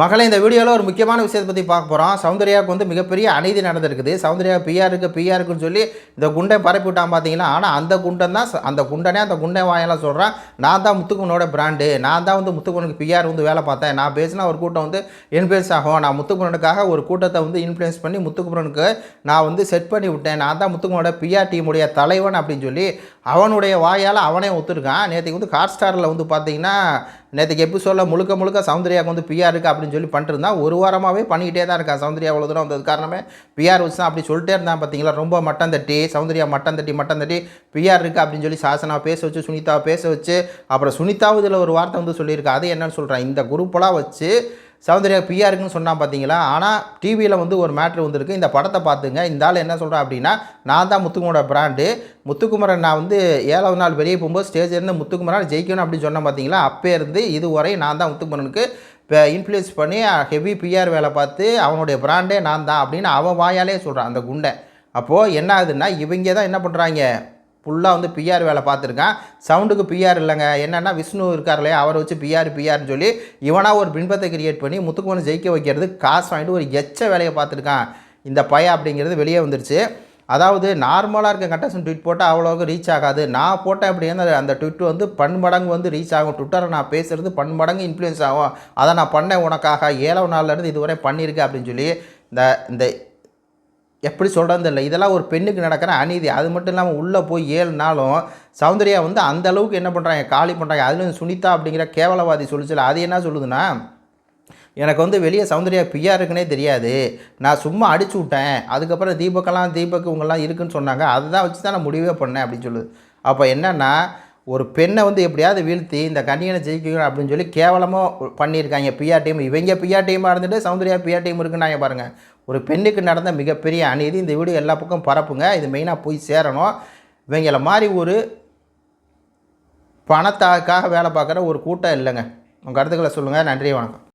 மகளை இந்த வீடியோவில் ஒரு முக்கியமான விஷயத்தை பற்றி பார்க்க போகிறோம் சௌந்தர்யாவுக்கு வந்து மிகப்பெரிய அநீதி நடந்திருக்குது. சௌந்தர்யா பிஆருக்கு பிஆருக்குன்னு சொல்லி இந்த குண்டை பரப்பி விட்டான் பார்த்தீங்களா ஆனால் அந்த குண்டன் தான் அந்த குண்டனே அந்த குண்டை வாயெல்லாம் சொல்கிறான் நான் தான் முத்துக்குமனோட பிராண்டு நான் தான் வந்து முத்துக்குமனுக்கு பிஆர் வந்து வேலை பார்த்தேன். நான் பேசினா ஒரு கூட்டம் வந்து இன்ஃப்ளூயன்ஸ் ஆகும். நான் முத்துக்குமனுக்காக ஒரு கூட்டத்தை வந்து இன்ஃப்ளூயன்ஸ் பண்ணி முத்துக்குமரனுக்கு நான் வந்து செட் பண்ணி விட்டேன். நான் தான் முத்துக்குமனோட பிஆர் டீமுடைய தலைவன் அப்படின்னு சொல்லி அவனுடைய வாயால் அவனே ஒத்துருக்கான். நேற்றுக்கு வந்து ஹாட் ஸ்டாரில் வந்து பார்த்தீங்கன்னா நேற்றுக்கு எபிசோடில் முழுக்க முழுக்க சௌந்தர்யாவுக்கு வந்து பிஆர் இருக்குது அப்படின்னு சொல்லி பண்ணிட்டு ஒரு வாரமாகவே பண்ணிக்கிட்டே தான் இருக்கா சௌந்தர்யா அவ்வளோ தூரம் வந்தது காரணமே பிஆர் வச்சு தான் அப்படி சொல்லிட்டே இருந்தான் பார்த்தீங்களா ரொம்ப மட்டம் தட்டி சௌந்தர்யா மட்டம் தட்டி மட்டம் தட்டி பிஆர் இருக்குது அப்படின்னு சொல்லி சாசனா பேச வச்சு சுனிதாவை பேச வச்சு அப்புறம் சுனிதாவும் இதில் ஒரு வார்த்தை வந்து சொல்லியிருக்கா. அது என்னன்னு சொல்கிறேன் இந்த குரூப்பெல்லாம் வச்சு சௌந்தர்யா பிஆருக்குன்னு சொன்னால் பார்த்தீங்களா ஆனால் டிவியில் வந்து ஒரு மேட்ரு வந்திருக்கு. இந்த படத்தை பார்த்துங்க. இந்த ஆள் என்ன சொல்கிறேன் அப்படின்னா நான் தான் முத்துக்குமரோட பிராண்டு முத்துக்குமரன் நான் வந்து ஏழாவது நாள் வெளியே போகும்போது ஸ்டேஜ் இருந்து முத்துக்குமரன் ஜெயிக்கணும் அப்படின்னு சொன்னேன் பார்த்தீங்களா அப்போ இருந்து இதுவரை நான் தான் முத்துக்குமரனுக்கு இப்போ இன்ஃப்ளூயன்ஸ் பண்ணி ஹெவி பிஆர் வேலை பார்த்து அவனுடைய பிராண்டே நான் தான் அப்படின்னு அவன் வாயாலே சொல்கிறான் அந்த குண்டை. அப்போது என்ன ஆகுதுன்னா இவங்க தான் என்ன பண்ணுறாங்க ஃபுல்லாக வந்து பிஆர் வேலை பார்த்துருக்கான். சவுண்டுக்கு பிஆர் இல்லைங்க. என்னென்னா விஷ்ணு இருக்கார் இல்லையா அவரை வச்சு பிஆர் பிஆர்னு சொல்லி இவனாக ஒரு பின்பத்தை கிரியேட் பண்ணி முத்துக்குமன் ஜெயிக்க வைக்கிறது காசு வாங்கிட்டு ஒரு எச்ச வேலையை பார்த்துருக்கான். இந்த பய அப்படிங்கிறது வெளியே வந்துருச்சு. அதாவது நார்மலாக இருக்க கண்டஸ்டன் ட்வீட் போட்டால் அவ்வளோவுக்கு ரீச் ஆகாது. நான் போட்டேன் அப்படின்னா அந்த ட்விட் வந்து பன்மடங்கு வந்து ரீச் ஆகும். ட்விட்டரை நான் பேசுகிறது பன்மடங்கு இன்ஃப்ளூயன்ஸ் ஆகும். அதை நான் பண்ணேன் உனக்காக. ஏழாவது நாள்லேருந்து இதுவரை பண்ணியிருக்கேன் அப்படின்னு சொல்லி இந்த இந்த எப்படி சொல்கிறது இல்லை இதெல்லாம் ஒரு பெண்ணுக்கு நடக்கிற அநீதி. அது மட்டும் இல்லாமல் உள்ளே போய் ஏழு நாளும் சௌந்தர்யா வந்து அந்த அளவுக்கு என்ன பண்ணுறாங்க காலி பண்ணுறாங்க அதுலேயும் சுனிதா அப்படிங்கிற கேவலவாதி சொல்லிச்சுல அது என்ன சொல்லுதுன்னா எனக்கு வந்து வெளியே சௌந்தர்யா பியா இருக்குன்னே தெரியாது. நான் சும்மா அடிச்சு விட்டேன். அதுக்கப்புறம் தீபக்கெல்லாம் தீபக் இவங்கெல்லாம் இருக்குன்னு சொன்னாங்க. அதை தான் வச்சு தான் நான் முடிவே பண்ணேன் அப்படின்னு சொல்லுது. அப்போ என்னென்னா ஒரு பெண்ணை வந்து எப்படியாவது வீழ்த்தி இந்த கண்ணியனை ஜெயிக்கணும் அப்படின்னு சொல்லி கேவலமாக பண்ணியிருக்காங்க. பிஆர் டீம் இவங்க பிஆர் டீமாக இருந்துட்டு சௌந்தர்யா பிஆர் டீம் இருக்குன்னாங்க பாருங்கள் ஒரு பெண்ணுக்கு நடந்த மிகப்பெரிய அநீதி. இந்த வீடியோ எல்லா பக்கம் பரப்புங்க. இது மெயினாக போய் சேரணும். இவங்கள மாதிரி ஒரு பணத்தாக்காக வேலை பார்க்குற ஒரு கூட்டம் இல்லைங்க. உங்கள் கருத்துக்களை சொல்லுங்கள் நன்றி வணக்கம்.